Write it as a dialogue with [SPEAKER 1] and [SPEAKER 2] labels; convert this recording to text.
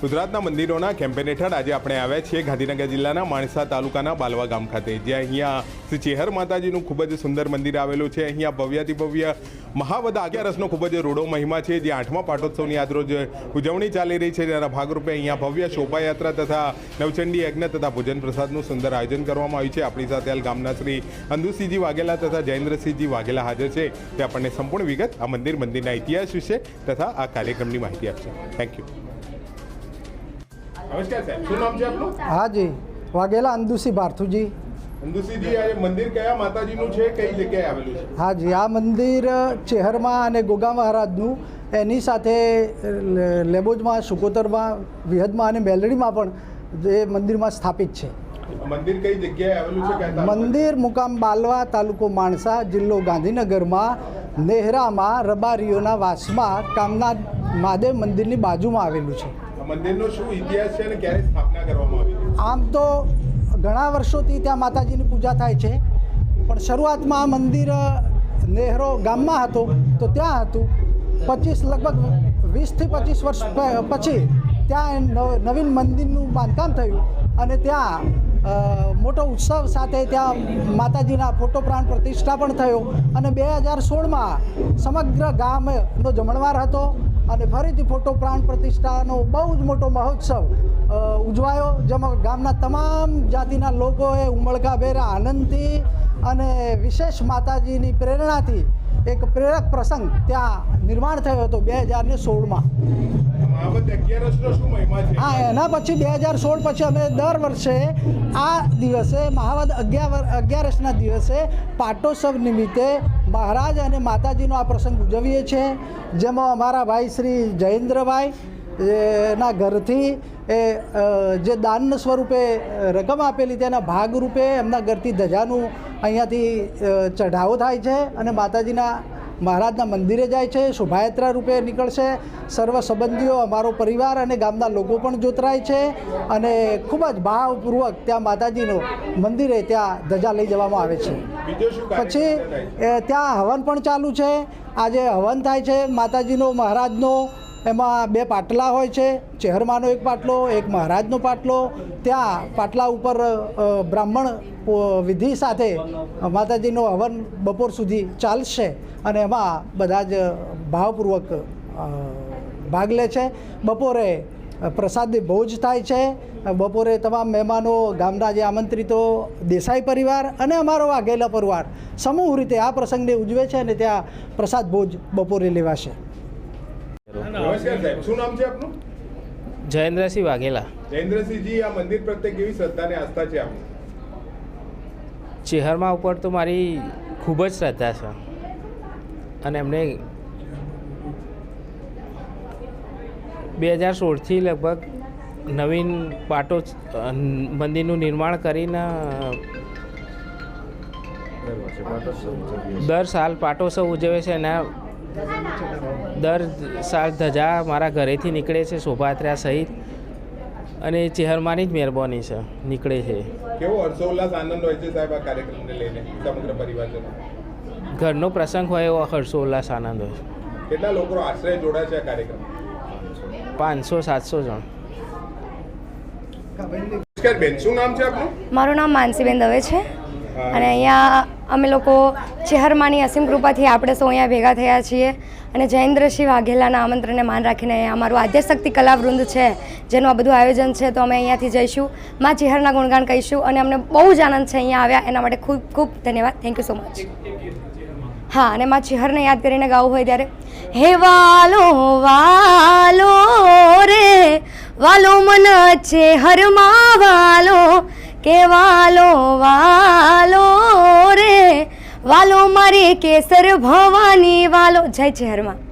[SPEAKER 1] ગુજરાતના મંદિરોના કેમ્પેન હેઠળ આજે આપણે આવ્યા છીએ ગાંધીનગર જિલ્લાના માણસા તાલુકાના બાલવા ગામ ખાતે, જ્યાં અહીંયા શ્રી ચેહર માતાજીનું ખૂબ જ સુંદર મંદિર આવેલું છે. અહીંયા ભવ્યાતિ ભવ્ય મહાવદ આગ્યારસનો ખૂબ જ રૂડો મહિમા છે, જે આઠમા પાટોત્સવની આજરોજ ઉજવણી ચાલી રહી છે. જેના ભાગરૂપે અહીંયા ભવ્ય શોભાયાત્રા તથા નવચંડી યજ્ઞ તથા ભોજન પ્રસાદનું સુંદર આયોજન કરવામાં આવ્યું છે. આપણી સાથે હાલ ગામના શ્રી અંદુસિંહજી વાઘેલા તથા જયેન્દ્રસિંહજી વાઘેલા હાજર છે. તે આપણને સંપૂર્ણ વિગત આ મંદિર મંદિરના ઇતિહાસ વિશે તથા આ કાર્યક્રમની માહિતી આપશે. થેન્ક યુ નમસ્કાર સાહેબ શું નામ છે આપનું?
[SPEAKER 2] હા જી વાઘેલા અંદુસી ભારથુજી
[SPEAKER 1] અંદુસિંહજી આ મંદિર કયા માતાજીનું છે? કઈ જગ્યાએ આવેલું છે?
[SPEAKER 2] હા જી આ મંદિર ચેહરમાં અને ગોગા મહારાજનું એની સાથે લેબોજમાં સુકોતરમાં વિહદમાં અને મેલડીમાં પણ એ મંદિરમાં સ્થાપિત છે.
[SPEAKER 1] મંદિર કઈ જગ્યાએ આવેલું છે?
[SPEAKER 2] મંદિર મુકામ બાલવા તાલુકો માણસા જિલ્લો ગાંધીનગરમાં નેહરામાં રબારીઓના વાસમાં કામના મહાદેવ મંદિરની બાજુમાં આવેલું છે.
[SPEAKER 1] મંદિરનો શું ઇતિહાસ છે અને ક્યારે સ્થાપના કરવામાં આવી
[SPEAKER 2] આમ તો ઘણા વર્ષોથી ત્યાં માતાજીની પૂજા થાય છે, પણ શરૂઆતમાં આ મંદિર નેહરો ગામમાં હતો, તો ત્યાં હતું. પચીસ, લગભગ વીસથી પચીસ વર્ષ પછી ત્યાં નવ- નવીન મંદિરનું બાંધકામ થયું અને ત્યાં મોટો ઉત્સવ સાથે ત્યાં માતાજીના ફોટો પ્રાણ પ્રતિષ્ઠા પણ થયો. અને બે હજાર સોળમાં સમગ્ર ગામનો જમણવાર હતો. અને ફરીથી ફોટો પ્રાણ પ્રતિષ્ઠાનો બહુ જ મોટો મહોત્સવ ઉજવાયો જેમાં ગામના તમામ જાતિના લોકોએ ઉમળકાભેર આનંદથી અને વિશેષ માતાજીની પ્રેરણાથી એક પ્રેરક પ્રસંગ ત્યાં નિર્માણ થયો હતો બે હજાર ને સોળમાં. હા એના પછી બે હજાર સોળ પછી અમે દર વર્ષે આ દિવસે મહાવદ અગિયાર અગિયારસના દિવસે પાટોત્સવ નિમિત્તે મહારાજ અને માતાજીનો આ પ્રસંગ ઉજવીએ છીએ. જેમાં અમારા ભાઈ શ્રી જયેન્દ્રભાઈ એના ઘરથી એ જે દાન સ્વરૂપે રકમ આપેલી તેના ભાગરૂપે એમના ઘરથી ધજાનું અહીંયાથી ચઢાવો થાય છે અને માતાજીના મહારાજના મંદિરે જાય છે શોભાયાત્રા રૂપે નીકળશે. સર્વ સંબંધીઓ અમારો પરિવાર અને ગામના લોકો પણ જોતરાય છે અને ખૂબ જ ભાવપૂર્વક ત્યાં માતાજીનું મંદિરે ત્યાં ધજા લઈ જવામાં આવે છે. પછી ત્યાં હવન પણ ચાલુ છે. આજે હવન થાય છે. માતાજીનો મહારાજનો એમાં બે પાટલા હોય છે, ચહેરમાનો એક પાટલો, એક મહારાજનો પાટલો. ત્યાં પાટલા ઉપર બ્રાહ્મણ વિધિ સાથે માતાજીનો હવન બપોર સુધી ચાલશે અને એમાં બધા જ ભાવપૂર્વક ભાગ લે છે. બપોરે પ્રસાદી ભોજ થાય છે. બપોરે તમામ મહેમાનો, ગામના જે આમંત્રિતો, દેસાઈ પરિવાર અને અમારો વાઘેલા પરિવાર સમૂહ રીતે આ પ્રસંગને ઉજવે છે અને ત્યાં પ્રસાદ ભોજ બપોરે લેવાશે.
[SPEAKER 1] નમસ્કાર સાહેબ. શું નામ છે આપનું?
[SPEAKER 3] જયેન્દ્રસિંહ વાઘેલા.
[SPEAKER 1] જયેન્દ્રસિંહજી આ મંદિર પ્રત્યે કેવી શ્રદ્ધા અને આસ્થા છે આપની?
[SPEAKER 3] ચેહરમાં ઉપર તો મારી ખૂબ જ શ્રદ્ધા છે. અને એમને બે હજાર સોળથી લગભગ નવીન પાટો મંદિરનું નિર્માણ કરીને દર સાલ પાટોત્સવ ઉજવે છે. એના દર સાલ ધજા મારા ઘરેથી નીકળે છે શોભાયાત્રા સહિત. અને ચેહરમાંની જ મહેરબાની છે નીકળે છે.
[SPEAKER 1] કેવો હર્ષોલ્લાસ આનંદ હોય છે સાહેબ આ કાર્યક્રમને લઈને સમગ્ર પરિવારજનો?
[SPEAKER 3] ઘરનો પ્રસંગ હોય એવો હર્ષો ઉલ્લાસ આનંદ હોય.
[SPEAKER 1] કેટલા લોકો આશ્રય જોડાય છે આ કાર્યક્રમ?
[SPEAKER 3] પાંચસો સાતસો જણ.
[SPEAKER 1] નમસ્કાર બેન શું નામ છે આપનું?
[SPEAKER 4] મારું નામ માનસીબેન દવે છે. અને અહીંયા અમે લોકો ચેહરમાની અસીમ કૃપાથી આપણે સૌ અહીંયા ભેગા થયા છીએ. અને જયેન્દ્રસિંહ વાઘેલાના આમંત્રણને માન રાખીને અહીંયા અમારું આદ્યશક્તિ કલાવૃંદ છે, જેનું આ બધું આયોજન છે, તો અમે અહીંયાથી જઈશું. માં ચેહરના ગુણગાન કહીશું અને અમને બહુ જ આનંદ છે અહીંયા આવ્યા. એના માટે ખૂબ ખૂબ ધન્યવાદ. થેન્ક યુ સો મચ હા, અને માં ચેહરને યાદ કરીને ગાવું હોય ત્યારે, હે વાલો વાલો રે, વાલો મન ચેહરમાં વાલો કે વાલો વાલો રે. વાલો મારી કેસર ભવાની વાલો. જય ચેહરમાં.